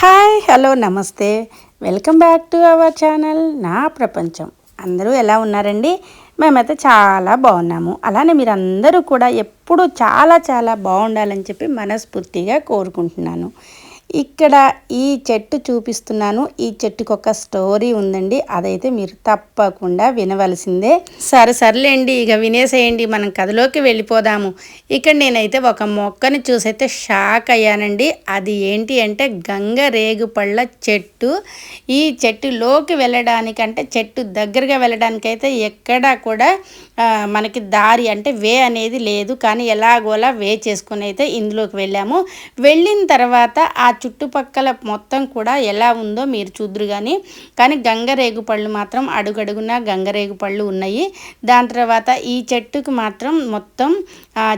Hi hello నమస్తే. Welcome back to our channel నా ప్రపంచం. అందరూ ఎలా ఉన్నారండి? మేమైతే చాలా బాగున్నాము. అలానే మీరందరూ కూడా ఎప్పుడూ చాలా చాలా బాగుండాలని చెప్పి మనస్ఫూర్తిగా కోరుకుంటున్నాను. ఇక్కడ ఈ చెట్టు చూపిస్తున్నాను. ఈ చెట్టుకు ఒక స్టోరీ ఉందండి. అదైతే మీరు తప్పకుండా వినవలసిందే. సరే సర్లేండి. ఇక వినేసేయండి. మనం కథలోకి వెళ్ళిపోదాము. ఇక్కడ నేనైతే ఒక మొక్కని చూసైతే షాక్ అయ్యానండి. అది ఏంటి అంటే గంగ రేగుపళ్ళ చెట్టు. ఈ చెట్టులోకి వెళ్ళడానికంటే చెట్టు దగ్గరగా వెళ్ళడానికైతే ఎక్కడా కూడా మనకి దారి అంటే వే అనేది లేదు. కానీ ఎలాగోలా వే చేసుకుని అయితే ఇందులోకి వెళ్ళాము. వెళ్ళిన తర్వాత ఆ చుట్టుపక్కల మొత్తం కూడా ఎలా ఉందో మీరు చూద్దరు కానీ కానీ గంగరేగు పళ్ళు మాత్రం అడుగడుగున గంగరేగు పళ్ళు ఉన్నాయి. దాని తర్వాత ఈ చెట్టుకు మాత్రం మొత్తం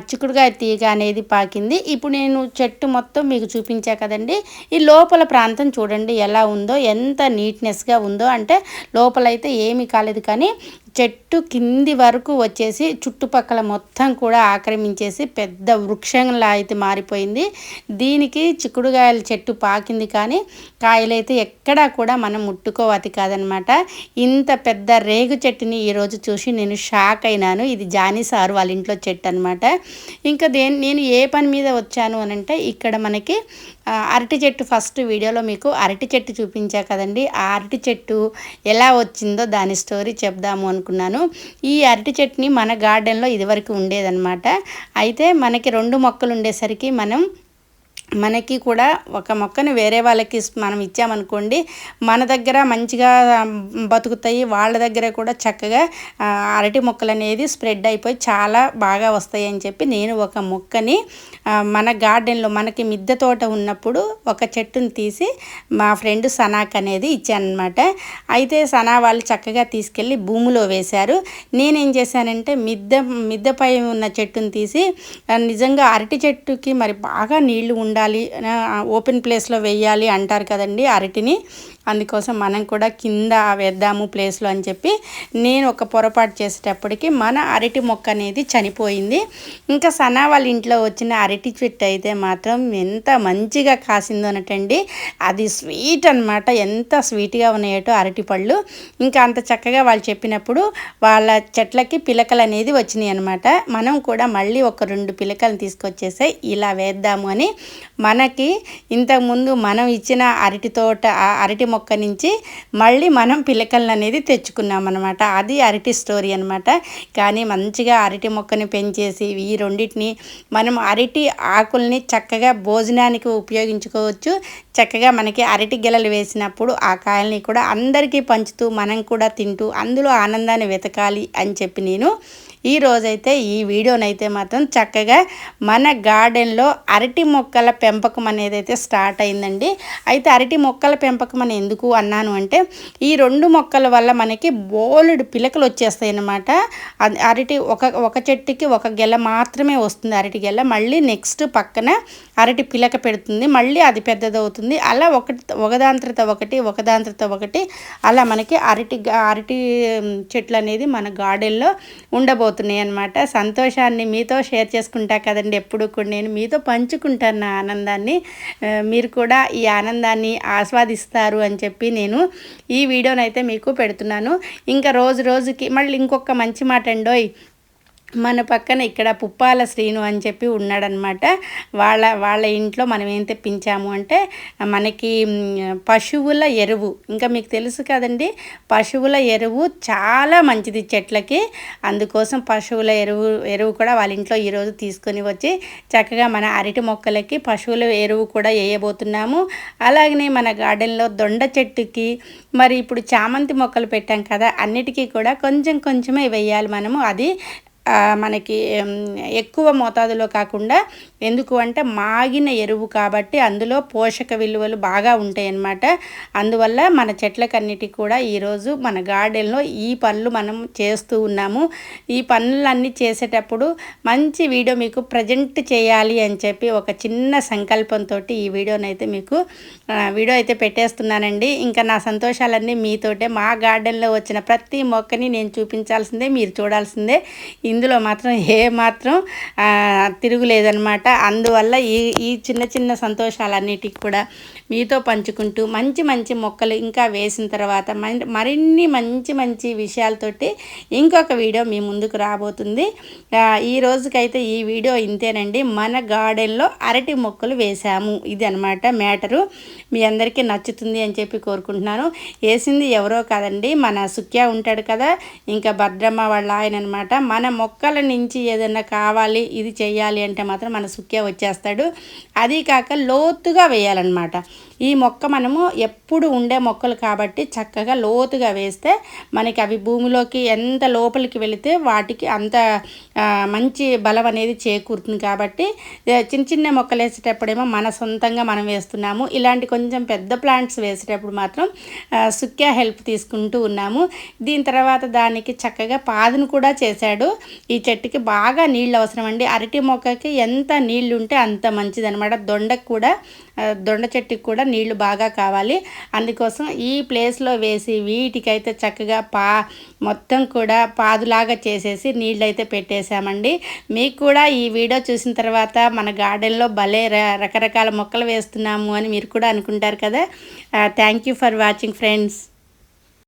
చిక్కుడుగా చిక్కుడుగాయ తీగ అనేది పాకింది. ఇప్పుడు నేను చెట్టు మొత్తం మీకు చూపించా కదండి. ఈ లోపల ప్రాంతం చూడండి ఎలా ఉందో ఎంత నీట్నెస్గా ఉందో. అంటే లోపలైతే ఏమీ కాలేదు కానీ చెట్టు కింది వరకు వచ్చేసి చుట్టుపక్కల మొత్తం కూడా ఆక్రమించేసి పెద్ద వృక్షంలా అయితే మారిపోయింది. దీనికి చిక్కుడుగాయల చెట్టు పాకింది కానీ కాయలైతే ఎక్కడా కూడా మనం ముట్టుకోవతి కాదనమాట. ఇంత పెద్ద రేగు చెట్టుని ఈరోజు చూసి నేను షాక్ అయినాను. ఇది జానీ సార్ వాళ్ళ ఇంట్లో చెట్టు అనమాట ఇంకా దేని నేను ఏ పని మీద వచ్చాను అని అంటే ఇక్కడ మనకి అరటి చెట్టు ఫస్ట్ వీడియోలో మీకు అరటి చెట్టు చూపించా కదండి. ఆ అరటి చెట్టు ఎలా వచ్చిందో దాని స్టోరీ చెప్దాము అనుకున్నాను. ఈ అరటి చెట్టుని మన గార్డెన్లో ఇదివరకు ఉండేదన్నమాట. అయితే మనకి రెండు మొక్కలు ఉండేసరికి మనం మనకి కూడా ఒక మొక్కను వేరే వాళ్ళకి మనం ఇచ్చామనుకోండి మన దగ్గర మంచిగా బతుకుతాయి వాళ్ళ దగ్గర కూడా చక్కగా అరటి మొక్కలు అనేది స్ప్రెడ్ అయిపోయి చాలా బాగా వస్తాయి అని చెప్పి నేను ఒక మొక్కని మన గార్డెన్లో మనకి మిద్దె తోట ఉన్నప్పుడు ఒక చెట్టుని తీసి మా ఫ్రెండ్ సనాక్ అనేది ఇచ్చానమాట అయితే సనా వాళ్ళు చక్కగా తీసుకెళ్ళి భూమిలో వేశారు. నేనేం చేశానంటే మిద్దె మిద్దెపై ఉన్న చెట్టుని తీసి నిజంగా అరటి చెట్టుకి మరి బాగా నీళ్ళు ఉండాలి ఉండాలి ఓపెన్ ప్లేస్లో వేయాలి అంటారు కదండి అరటిని. అందుకోసం మనం కూడా కింద వేద్దాము ప్లేస్లో అని చెప్పి నేను ఒక పొరపాటు చేసేటప్పటికి మన అరటి మొక్క అనేది చనిపోయింది. ఇంకా సనా వాళ్ళ ఇంట్లో వచ్చిన అరటి చెట్టు అయితే మాత్రం ఎంత మంచిగా కాసిందో అనటండి అది స్వీట్ అన్నమాట. ఎంత స్వీట్గా ఉన్నాయటో అరటి పళ్ళు. ఇంకా అంత చక్కగా వాళ్ళు చెప్పినప్పుడు వాళ్ళ చెట్లకి పిలకలు అనేది వచ్చినాయి అనమాట మనం కూడా మళ్ళీ ఒక రెండు పిలకలు తీసుకొచ్చేసే ఇలా వేద్దాము అని మనకి ఇంతకుముందు మనం ఇచ్చిన అరటి తోట ఆ అరటి మొక్క నుంచి మళ్ళీ మనం పిలకలను అనేది తెచ్చుకున్నాం అనమాట అది అరటి స్టోరీ అనమాట కానీ మంచిగా అరటి మొక్కని పెంచేసి ఈ రెండింటిని మనం అరటి ఆకుల్ని చక్కగా భోజనానికి ఉపయోగించుకోవచ్చు. చక్కగా మనకి అరటి గెలలు వేసినప్పుడు ఆ కాయల్ని కూడా అందరికీ పంచుతూ మనం కూడా తింటూ అందులో ఆనందాన్ని వెతకాలి అని చెప్పి నేను ఈ రోజైతే ఈ వీడియోనైతే మాత్రం చక్కగా మన గార్డెన్లో అరటి మొక్కల పెంపకం అనేది అయితే స్టార్ట్ అయిందండి. అయితే అరటి మొక్కల పెంపకం అని ఎందుకు అన్నాను అంటే ఈ రెండు మొక్కల వల్ల మనకి బోలెడు పిలకలు వచ్చేస్తాయి అన్నమాట అరటి ఒక ఒక చెట్టుకి ఒక గెల మాత్రమే వస్తుంది అరటి గెల. మళ్ళీ నెక్స్ట్ పక్కన అరటి పిలక పెడుతుంది. మళ్ళీ అది పెద్దదవుతుంది. అలా ఒకటి ఒకదాని ఒకటి ఒకదాని ఒకటి అలా మనకి అరటి అరటి చెట్లు అనేది మన గార్డెన్లో అవుతున్నాయి అనమాట సంతోషాన్ని మీతో షేర్ చేసుకుంటా కదండి ఎప్పుడు కూడా. నేను మీతో పంచుకుంటాను నా ఆనందాన్ని. మీరు కూడా ఈ ఆనందాన్ని ఆస్వాదిస్తారు అని చెప్పి నేను ఈ వీడియోనైతే మీకు పెడుతున్నాను. ఇంకా రోజు రోజుకి మళ్ళీ ఇంకొక మంచి మాట అండోయ్. మన పక్కన ఇక్కడ పుప్పాల శ్రీను అని చెప్పి ఉన్నాడనమాట. వాళ్ళ వాళ్ళ ఇంట్లో మనం ఏం తెప్పించాము అంటే మనకి పశువుల ఎరువు. ఇంకా మీకు తెలుసు కదండి పశువుల ఎరువు చాలా మంచిది చెట్లకి. అందుకోసం పశువుల ఎరువు ఎరువు కూడా వాళ్ళ ఇంట్లో ఈరోజు తీసుకొని వచ్చి చక్కగా మన అరటి మొక్కలకి పశువుల ఎరువు కూడా వేయబోతున్నాము. అలాగనే మన గార్డెన్లో దొండ చెట్టుకి మరి ఇప్పుడు చామంతి మొక్కలు పెట్టాం కదా అన్నిటికీ కూడా కొంచెం కొంచెమే వేయాలి మనము. అది మనకి ఎక్కువ మోతాదులో కాకుండా ఎందుకు అంటే మాగిన ఎరువు కాబట్టి అందులో పోషక విలువలు బాగా ఉంటాయి అన్నమాట అందువల్ల మన చెట్లకన్నిటికీ కూడా ఈరోజు మన గార్డెన్లో ఈ పనులు మనం చేస్తూ ఉన్నాము. ఈ పనులన్నీ చేసేటప్పుడు మంచి వీడియో మీకు ప్రజెంట్ చేయాలి అని చెప్పి ఒక చిన్న సంకల్పంతో ఈ వీడియోనైతే మీకు వీడియో అయితే పెట్టేస్తున్నానండి. ఇంకా నా సంతోషాలన్నీ మీతోటే మా గార్డెన్లో వచ్చిన ప్రతి మొక్కని నేను చూపించాల్సిందే మీరు చూడాల్సిందే. ఇందులో మాత్రం ఏ మాత్రం తిరుగులేదనమాట అందువల్ల ఈ ఈ చిన్న చిన్న సంతోషాలన్నిటికి కూడా మీతో పంచుకుంటూ మంచి మంచి మొక్కలు ఇంకా వేసిన తర్వాత మరిన్ని మంచి మంచి విషయాలతోటి ఇంకొక వీడియో మీ ముందుకు రాబోతుంది. ఈ రోజుకైతే ఈ వీడియో ఇంతేనండి. మన గార్డెన్లో అరటి మొక్కలు వేసాము ఇది అనమాట మ్యాటరు. మీ అందరికీ నచ్చుతుంది అని చెప్పి కోరుకుంటున్నాను. వేసింది ఎవరో కాదండి. మన సుఖ్యా ఉంటాడు కదా. ఇంకా భద్రమ్మ వాళ్ళ ఆయన అనమాట మన మొక్కల నుంచి ఏదైనా కావాలి ఇది చేయాలి అంటే మాత్రం మన సుక్కే వచ్చేస్తాడు. అది కాక లోతుగా వేయాలన్నమాట. ఈ మొక్క మనము ఎప్పుడు ఉండే మొక్కలు కాబట్టి చక్కగా లోతుగా వేస్తే మనకి అవి భూమిలోకి ఎంత లోపలికి వెళితే వాటికి అంత మంచి బలం అనేది చేకూరుతుంది కాబట్టి చిన్న చిన్న మొక్కలు వేసేటప్పుడేమో మన సొంతంగా మనం వేస్తున్నాము. ఇలాంటి కొంచెం పెద్ద ప్లాంట్స్ వేసేటప్పుడు మాత్రం సుక్యా సుఖ్యా హెల్ప్ తీసుకుంటూ ఉన్నాము. దీని తర్వాత దానికి చక్కగా పాదును కూడా చేశాడు. ఈ చెట్టుకి బాగా నీళ్ళు అవసరం అండి. అరటి మొక్కకి ఎంత నీళ్ళు ఉంటే అంత మంచిది అనమాట దొండకు కూడా దొండ చెట్టుకి కూడా నీళ్ళు బాగా కావాలి. అందుకోసం ఈ ప్లేస్లో వేసి వీటికైతే చక్కగా పా మొత్తం కూడా పాదులాగా చేసేసి నీళ్ళు అయితే పెట్టేశామండి. మీకు కూడా ఈ వీడియో చూసిన తర్వాత మన గార్డెన్లో భలే రకరకాల మొక్కలు వేస్తున్నాము అని మీరు కూడా అనుకుంటారు కదా. Thank you for watching friends